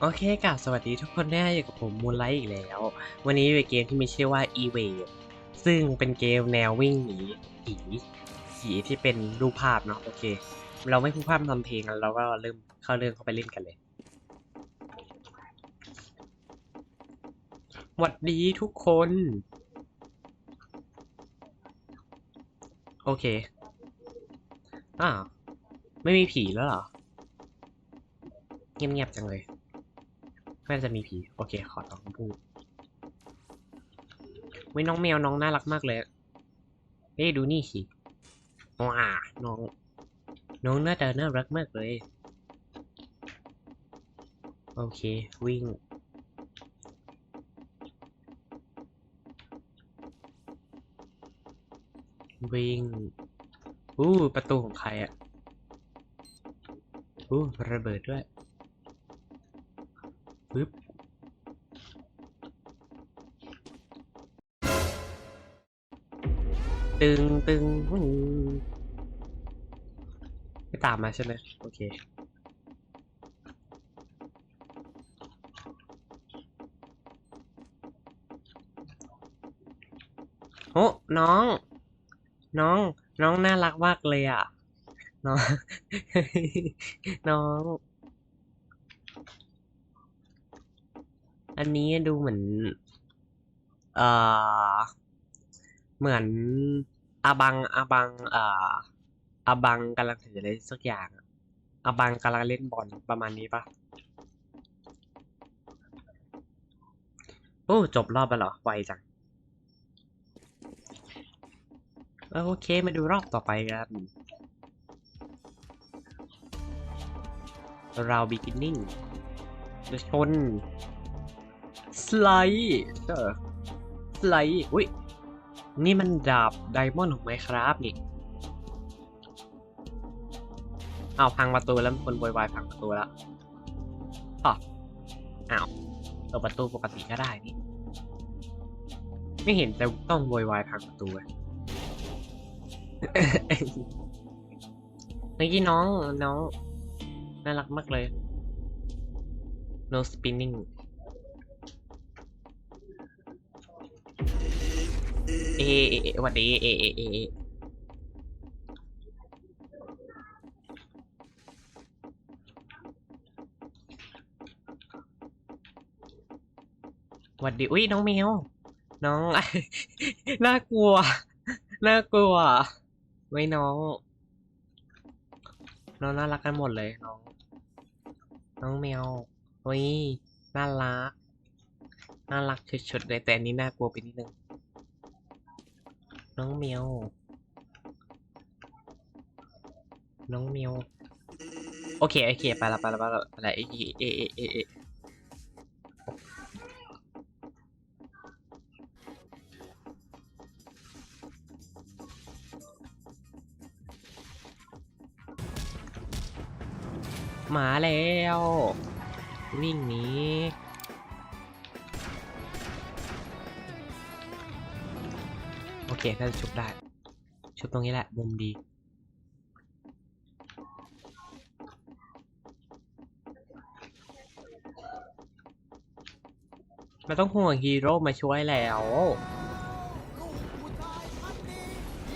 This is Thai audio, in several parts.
โอเคกับสวัสดีทุกคนได้อยู่กับผมมูนไลท์อีกแล้ว วันนี้เป็นเกมที่มีชื่อว่า e v a d e ซึ่งเป็นเกมแนววิ่งหนีผีผีที่เป็นรูปภาพเนาะโอเค เราไม่พูดภาพทำเพลงกันเราก็เริ่มเข้าเรื่องเข้าไปเล่นกันเลยหวัดดีทุกคน โอเคอ้าวไม่มีผีแล้วเหรอ เงียบๆจังเลย น่าจะมีผี โอเค ขอต้องพูดวิน้องแมวน้องน่ารักมากเลย เฮ้ดูนี่สิว้าน้อง น้องน่าจะน่ารักมากเลย โอเค วิ่ง วิ่ง อู้ ประตูของใครอะอู้ ระเบิดด้วย ปึ๊บตึงตึงไม่ตามมาใช่ไหมโอเคโอ้น้อง น้อง น้องน่ารักมากเลยอะ น้อง น้อง อันนี้ดูเหมือน เอ่อ เหมือนอาบังอาบัง เอ่ออาบังกำลังถืออะไรสักอย่างอะอาบังกำลังเล่นบอลประมาณนี้ปะโอ้ จบรอบแล้วเหรอ ไวจัง โอเค มาดูรอบต่อไปกันเรา beginning จะชน สไลด์เออสไลด์อุ้ยนี่มันดาบไดมอนด์ของไหมครับนี่อ้าวพังประตูแล้วมีคนโวยวายพังประตูแล้วอ๋ออ้าวเปิดประตูปกติก็ได้นี่ ไม่เห็นจะต้องโวยวายพังประตูเลยเมื่อกี้น้องน้องน่ารักมากเลย no spinning เอเอวัดดีเอเอเอเอวัดดีอุ้ยน้องแมวน้อง น่ากลัว น่ากลัว ไม่น้อง น้องน่ารักกันหมดเลยน้อง น้องแมวเฮ้ยน่ารัก น่ารักชุดๆเลยแต่อันนี้น่ากลัวไปนิดนึง น้องเมียว น้องเมียว โอเค โอเค ไปละไปละไปละไปละเอเอเอเอเอมาแล้ว วิ่งหนี น่าจะชุบได้ ชุบตรงนี้แหละมุมดีไม่ต้องห่วงฮีโร่มาช่วยแล้ว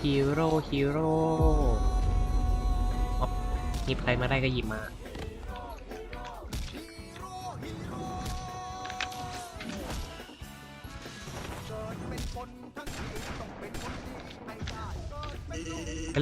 ฮีโร่ฮีโร่หยิบใครมาได้ก็หยิบมา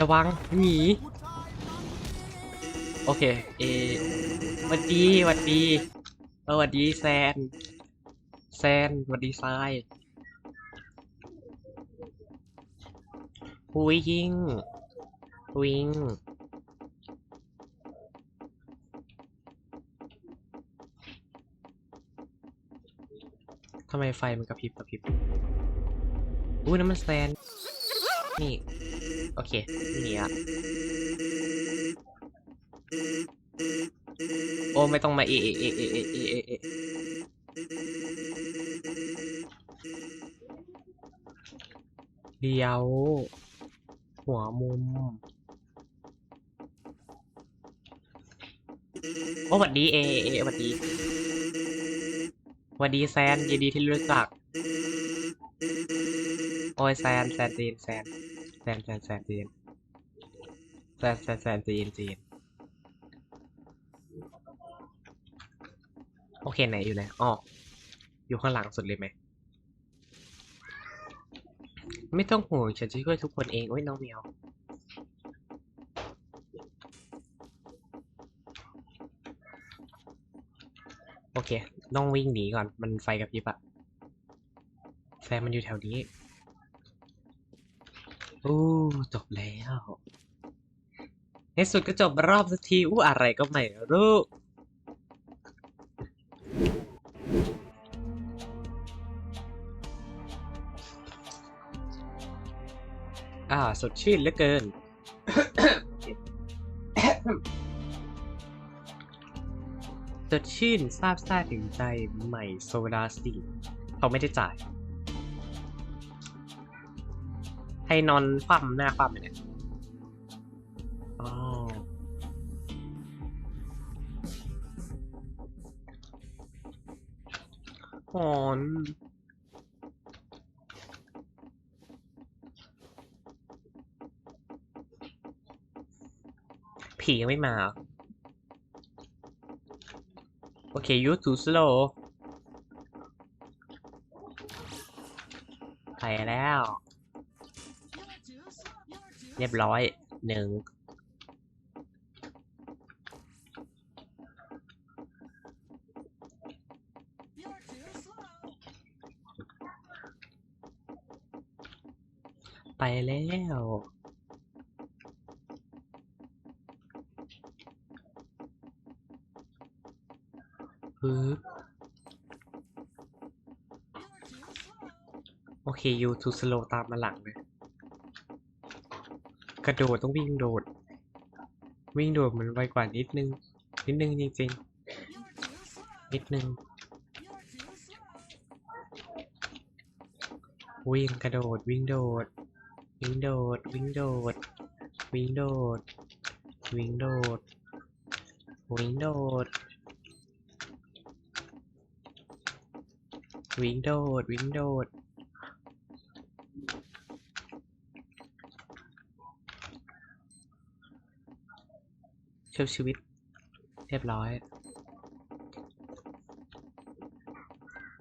ระวังหนีโอเค เอหวัดดีหวัดดีเออหวัดดีแซน แซนหวัดดีทรายหุยยิงวิงทำไมไฟมันกระพริบกระพริบ อุ้ยนั่นมันแซน นี่ โอเคนี่ละโอ้ไม่ต้องมาเอเอเอเอเอเอเอเอเดียว หัวมุม โอ้หวัดดีเอเอหวัดดีสวัสดีแซนยินดีที่รู้จัก โอ้ยแซนแซนจีนแซน แซนแซนแซนจีนแซนแซนแซนจีนจีนโอเคไหนอยู่ไหนอ๋ออยู่ข้างหลังสุดเลยไหม ไม่ต้องห่วงฉันจะช่วยทุกคนเอง โอ้ยน้องเมียวโอเค ต้องวิ่งหนีก่อน มันไฟกับพริบอะแซมมันอยู่แถวนี้ โอ้จบแล้วในสุดก็จบรอบสักทีอู้อะไรก็ไม่รู้ อ่า สดชื่นเหลือเกิน สดชื่นซาบซ่าถึงใจใหม่โซดาสิเขาไม่ได้จ่าย ให้นอนคว่ำหน้าคว่ำเนี่ยอ๋อหอนผียังไม่มา โอเค you too slow ไปแล้ว เรียบร้อยหนึ่งไปแล้วปึ๊บโอเค you too slow ตามมาหลังเลย กระโดดต้องวิ่งโดด วิ่งโดดมันไวกว่านิดนึง นิดนึงจริงๆ นิดนึง วิ่งกระโดดวิ่งโดด วิ่งโดด วิ่งโดด วิ่งโดด วิ่งโดด วิ่งโดด วิ่งโดด วิ่งโดด ชุบชีวิต เรียบร้อย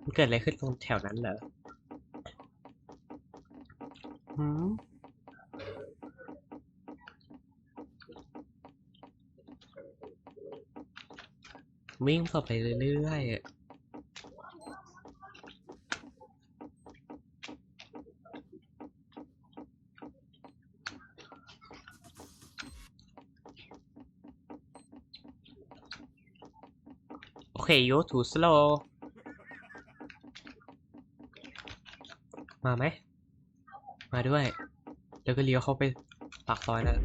มันเกิดอะไรขึ้นตรงแถวนั้นเหรอหืมวิ่งต่อไปเรื่อยๆ อะโอเค you too slow มาไหม มาด้วย แล้วก็เลี้ยวเข้าไปปากซอยนั่น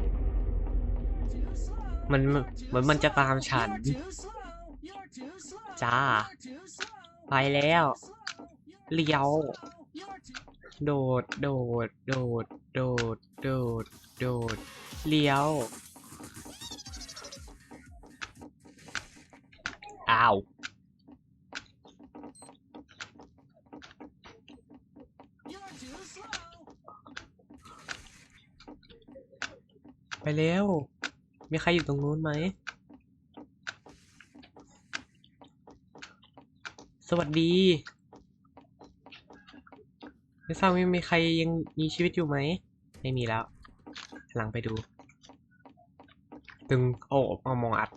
มันมันเหมือนมันจะตามฉัน จ้า ไปแล้ว เลี้ยว โดด โดด โดด โดด โดด โดด เลี้ยว อ้าว ไปเร็ว มีใครอยู่ตรงนู้นไหม สวัสดี ไม่ทราบว่ามีใครยังมีชีวิตอยู่ไหม ไม่มีแล้ว หลังไปดู ตึง โอ้เอามองอัด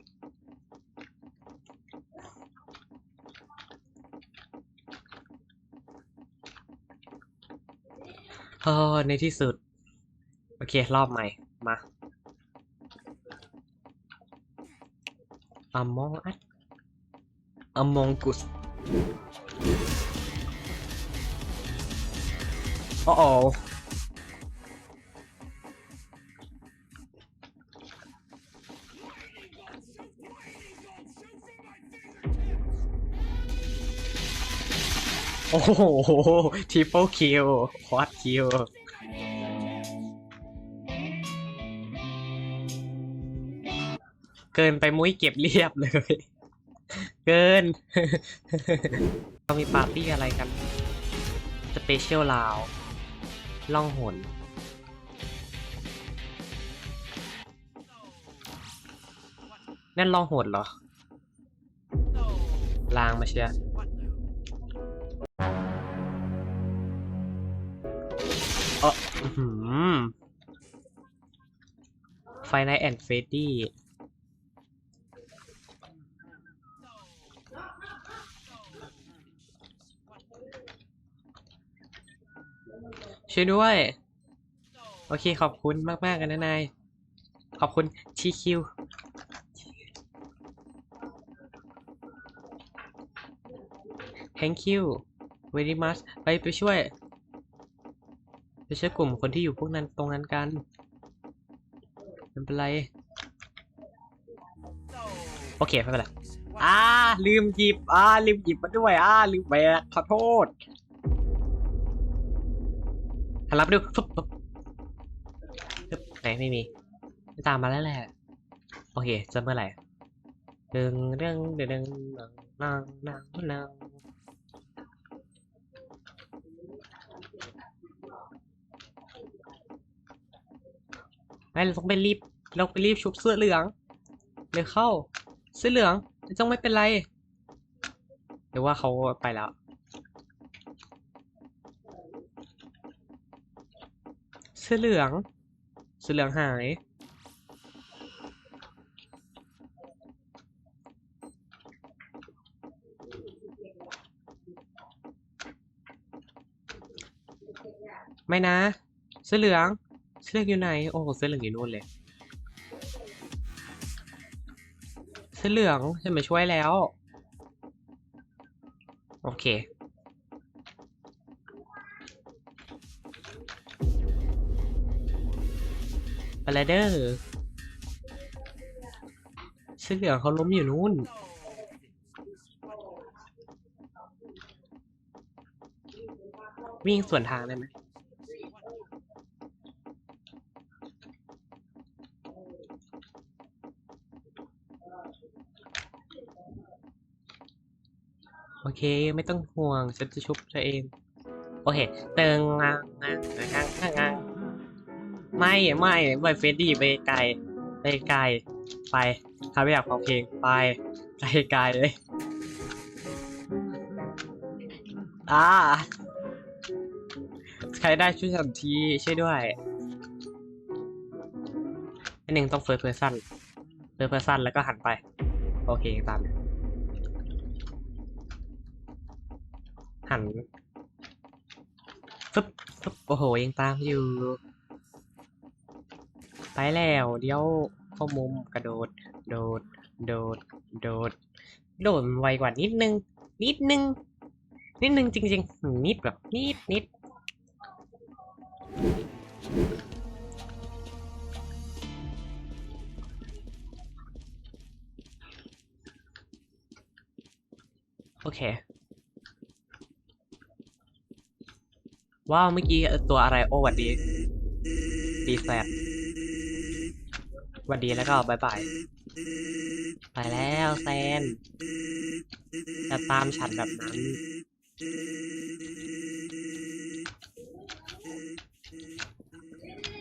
เออในที่สุด โอเค รอบใหม่ มา Among Us Among Us โอ้โอ โอ้โหทริปเปิลคิวควอดคิวเกินไปมุ้ยเก็บเรียบเลย เกินเรามีปาร์ตี้อะไรกัน สเปเชียลลาว ล่องหน นั่นล่องหนเหรอ ลางมาเชียร์ ไฟไนแอนเฟดดี้ช่วยด้วย โอเคขอบคุณมากๆกันนะนาย ขอบคุณทีคิว thank you very much ไปไปช่วย ไปช่วยกลุ่มคนที่อยู่พวกนั้นตรงนั้นกันไม่เป็นไร โอเคไม่เป็นไรอ่าลืมหยิบอ่าลืมหยิบมาด้วยอ่าลืมแบกขอโทษหันรับดูปุ๊บปุ๊บไหนไม่มีไม่ตามมาแล้วแหละ โอเคจะเมื่อไหร่ดึงดึงดึงดึงดึงนังนังนัง ไม่เราต้องไปรีบเราไปรีบชุบเสื้อเหลืองเร็วเข้า เสื้อเหลืองไม่ต้องไม่เป็นไรหรือว่าเขาไปแล้ว เสื้อเหลือง เสื้อเหลืองหายไม่นะ เสื้อเหลือง เสื้ออยู่ไหน โอ้เสื้อเหลืองอยู่นู่นเลย เสื้อเหลืองจะมาช่วยแล้ว โอเค ไปแล้วเด้อเสื้อเหลืองเขาล้มอยู่นู่นวิ่งสวนทางได้ไหม โอเคไม่ต้องห่วงฉันจะชุบเธอเอง โอเคเติงงางงางงางงางงางไม่ไม่ไม่เฟดดี้ไปไกลไปไกลไปถ้าไม่อยากฟังเพลงไปไกลไกลเลยอ่าใครได้ช่วยฉันทีช่วยด้วยอันหนึ่งต้องเฟิร์สเพอร์ซันเฟิร์สเพอร์ซันแล้วก็หันไป โอเคตาม นั้นฟึบฟึบโอ้โหยังตามอยู่ ไปแล้วเดี๋ยวเข้ามุมกระโดด โดด โดด โดด โดดไวกว่านิดนึง นิดนึง นิดนึงจริงๆ นิดแบบนิดนิดโอเค ว้าว เมื่อกี้ตัวอะไร โอ้หวัดดี ดีแซดหวัดดีแล้วก็บายบาย ไปแล้วแซน จะตามฉันแบบนั้น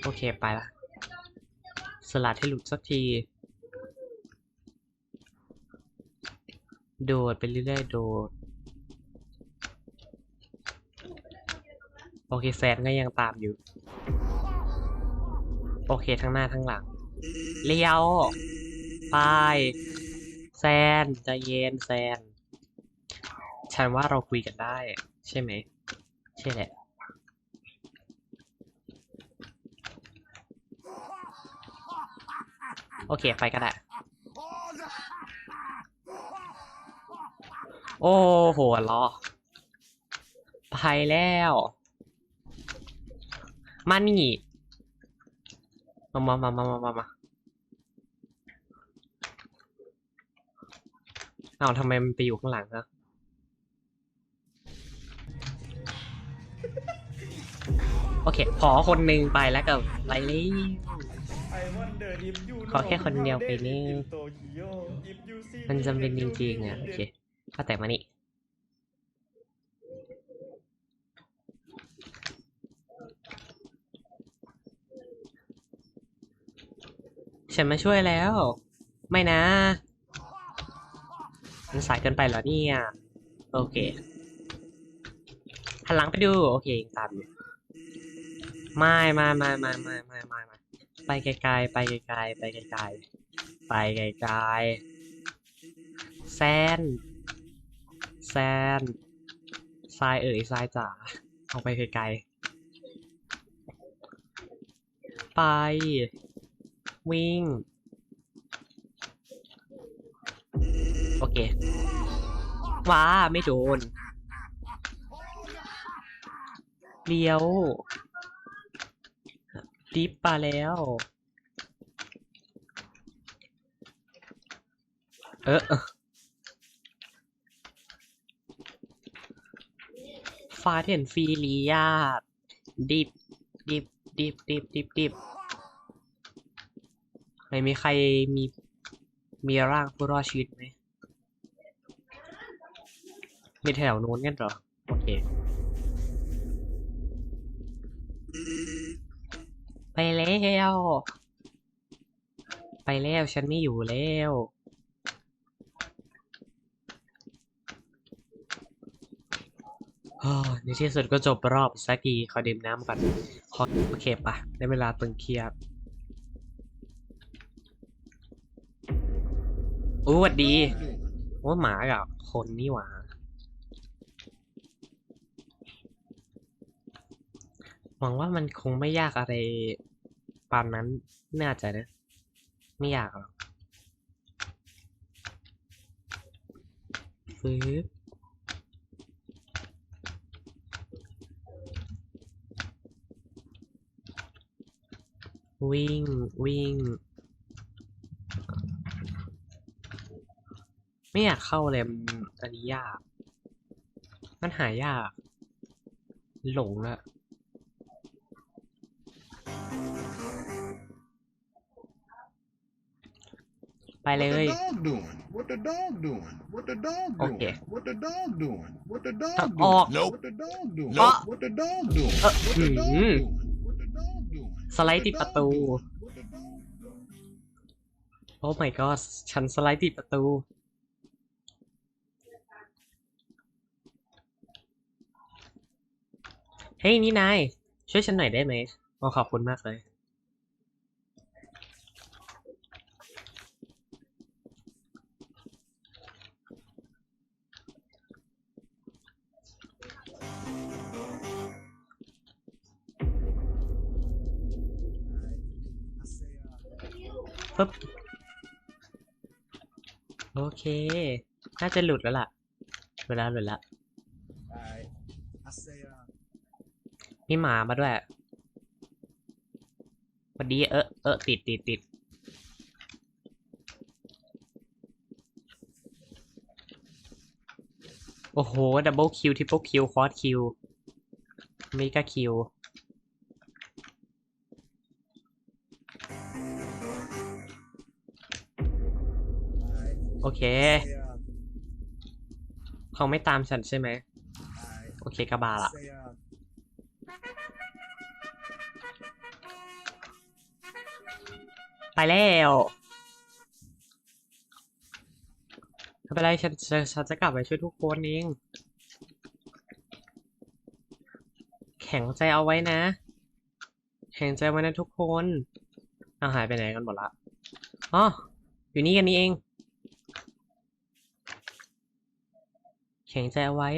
โอเคไปละ สลัดให้หลุดสักทีโดดไปเรื่อยๆโดด โอเคแซนก็ยังตามอยู่ โอเคทั้งหน้าทั้งหลัง เลี้ยวไปแซนใจเย็นแซน ฉันว่าเราคุยกันได้ ใช่ไหม ใช่แหละโอเค ไปก็ได้ โอ้โหล้อไปแล้ว มานี่มามามามามามามาอ้าวทำไมมันไปอยู่ข้างหลังนะโอเค ขอคนหนึ่งไปแล้วก็ไปเลย I wonder if you ขอแค่คนเดียวไปนี่ in Tokyo if you see มันจำเป็นจ me ริงๆอะ โอเค and ก็แต่มานี่ ฉันมาช่วยแล้ว ไม่นะ มันสายเกินไปเหรอเนี่ย โอเคหันหลังไปดู โอเคยังตามอยู่ไม่ไม่ไม่ไม่ไม่ไม่ไม่ไม่ไปไกลๆไปไกลๆไปไกลๆไปไกลๆแซนแซนทรายเอ่ยทรายจ๋าเอาไปไกลๆไป วิ่ง โอเค ว้า ไม่โดน เลี้ยวดิฟมาแล้ว เออฟาเทนฟีลียาดิบดิบดิบดิบดิบดิบ ไม่มีใครมีมีร่างผู้รอดชีวิตไหมมีแถวโน้นกันเหรอ โอเค ไปแล้ว ไปแล้วฉันไม่อยู่แล้วโอ้ในที่สุดก็จบรอบสักทีขอดื่มน้ำก่อนขอโอเคปะได้เวลาตึงเครียด อู้หวัดดีว่าหมากับคนนี่หว่าหวังว่ามันคงไม่ยากอะไรปานนั้นน่าจะนะ ไม่ยากหรอกฟื้บวิ่งวิ่ง ไม่อยากเข้าเลยอันนี้ยาก มันหายาก หลงละไปเลย โอเคต้องออกเพราะสไลด์ติดประตู โอ้ my god ฉันสไลด์ติดประตู เฮ้ยนี่นายช่วยฉันหน่อยได้ไหมโอ้ขอบคุณมากเลยปึ๊บโอเค น่าจะหลุดแล้วล่ะหลุดแล้วหลุดแล้ว มีหมามาด้วยพอดีเออเออติดติดติดโอ้โห ดับเบิลคิว ทริปเปิลคิว คอร์สคิว เมกาคิว โอเค เขาไม่ตามฉันใช่ไหม โอเคกระบาละ แล้วไม่เป็นไรฉันฉันฉันจะกลับไปช่วยทุกคนเอง แข็งใจเอาไว้นะ แข็งใจไว้นะทุกคนเอาหายไปไหนกันหมดละอ๋ออยู่นี่กันนี่เอง แข็งใจเอาไว้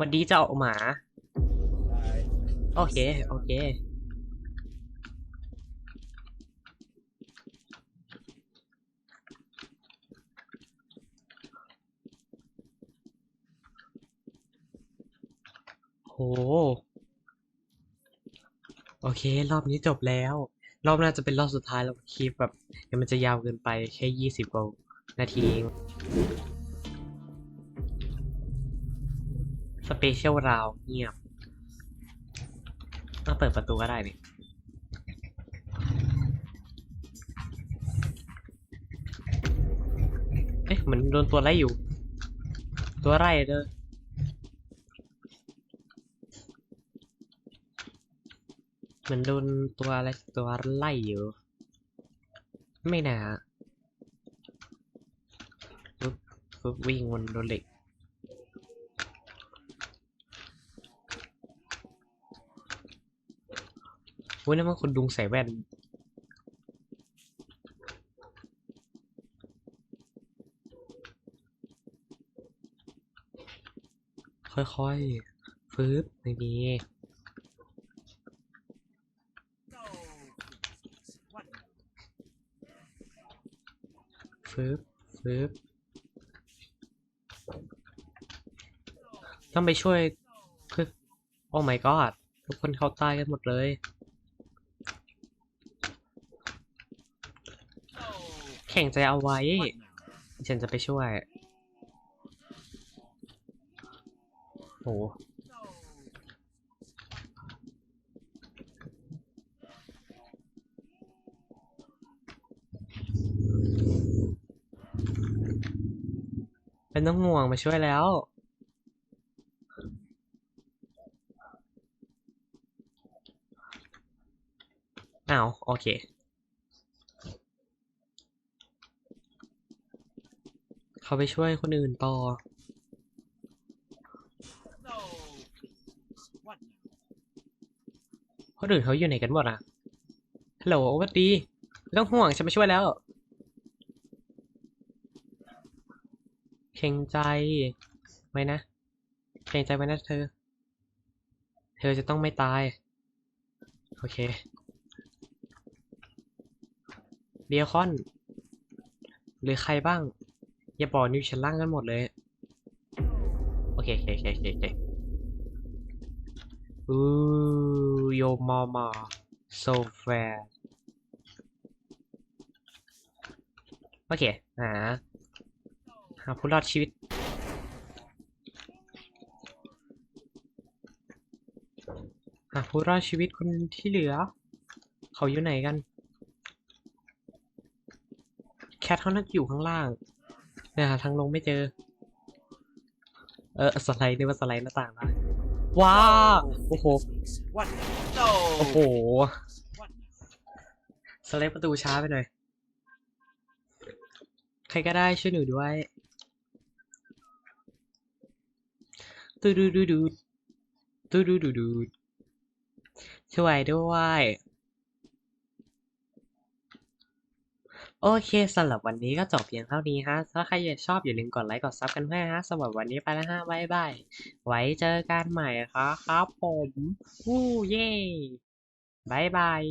วันดีเจ้าหมา alright. โอเค โอเค โห โอเค รอบนี้จบแล้ว รอบหน้าจะเป็นรอบสุดท้ายแล้วคลิปแบบเดี๋ยวมันจะยาวเกินไปแค่ยี่สิบกว่านาที เชียลราวเงียบต้องเปิดประตูก็ได้นี่เอ๊ะเหมือนโดนตัวไรอยู่ ตัวไรเด้อเหมือนโดนตัวอะไรตัวไล่อยู่ ไม่นะปุ๊บวิ่งวนโดนเหล็ก ว้ยนั่นมันคนดุงใส่แว่น ค่อยๆฟืบไม่มีฟืบฟืบต้องไปช่วยเพื่อโอ้ my god ทุกคนเข้าตายกันหมดเลย แข่งใจเอาไว้ ฉันจะไปช่วย โห เป็นต้องห่วงมาช่วยแล้วอ้าวโอเค เขาไปช่วยคนอื่นต่อ คนอื่นเขาอยู่ไหนกันหมดอะ ฮัลโหลสวัสดีไม่ต้องห่วงฉันมาช่วยแล้ว เข่งใจไว้นะ เข่งใจไว้นะเธอ เธอจะต้องไม่ตาย โอเคเดียคอน หรือใครบ้าง อย่าบอกนิวชั้นล่างกันหมดเลย โอเคโอเคโอเคโอเคโอเคอู้โยมอมาโซแฟร์โอเคหาหาผู้รอดชีวิตหาผู้รอดชีวิตคนที่เหลือ เขาอยู่ไหนกัน แคทเขาน่าจะอยู่ข้างล่าง เนี่หาทางลงไม่เจอ เออสไลด์นี่ว่าสไลด์หน้าต่างได้ว้าโอ้โหโอ้โหสไลด์ประตูช้าไปหน่อย ใครก็ได้ช่วยหนูด้วยตูดูดูดูตูดูดูดูช่วยด้วย โอเคสำหรับวันนี้ก็จบเพียงเท่านี้ฮะ ถ้าใครชอบอย่าลืมกดไลค์กดซับกันด้วยฮะสำหรับวันนี้ไปแล้วฮะบายบาย ไว้เจอกันใหม่ครับครับผม วู้เย่บายบาย